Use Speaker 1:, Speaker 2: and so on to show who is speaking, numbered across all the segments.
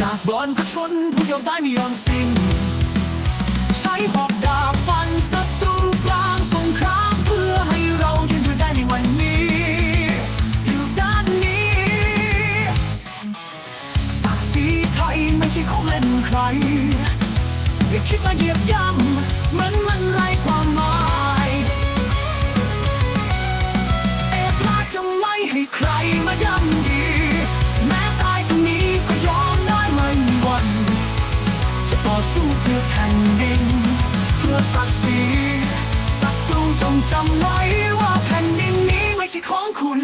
Speaker 1: จากบอนก็ชนผู้เดียวได้ไม่ยอมสิ้น ใช้หอกดาบฟันศัตรูกลางสงครามเพื่อให้เรายืนอยู่ได้ในวันนี้ อยู่ด้านนี้ศักดิ์ศรีไทยไม่ใช่ของเล่นใคร อย่าคิดมาเหยียบย่ำเหมือนมันไร้ความ ผ่นดิน เพื่อศักดิ์ศรีศัตรูจงจำไว้ว่าแผ่นดินนี้ไม่ใช่ของคุณ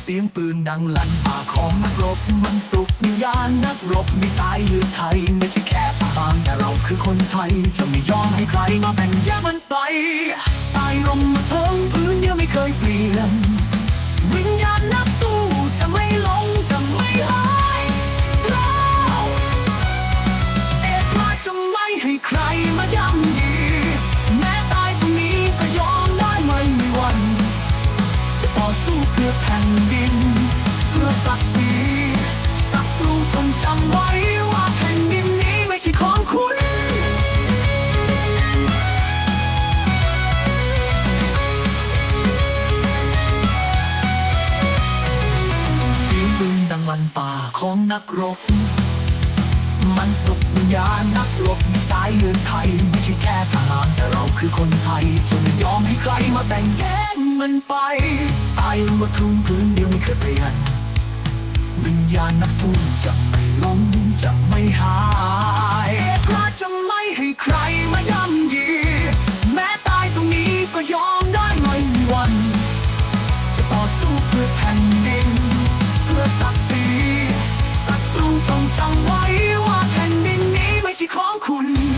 Speaker 1: เสียงปืนดังลั่นป่าของนักรบมันปลุกวิญญาณนักรบมีสายเลือดไทย ไม่ใช่แค่ทหารแต่เราคือคนไทย จะไม่ยอมให้ใครมาแบ่งแยกมันไปตายลงมาเทิงพื้น นดังลันป่าของนักรบ มันปลุกวิญญาณนักรบมีสายเลือดไทย ไม่ใช่แค่ทหารแต่เราคือคนไทยจะไม่ยอมให้ใครมาแต่งแกงมันไปตายมาทุ่มพื้นเดียวไม่เคยเปลี่ยนวิญญาณนักสู้จะไม่ล้มจะ จำไว้ว่าแผ่นดินนี้ไม่ใช่ของคุณ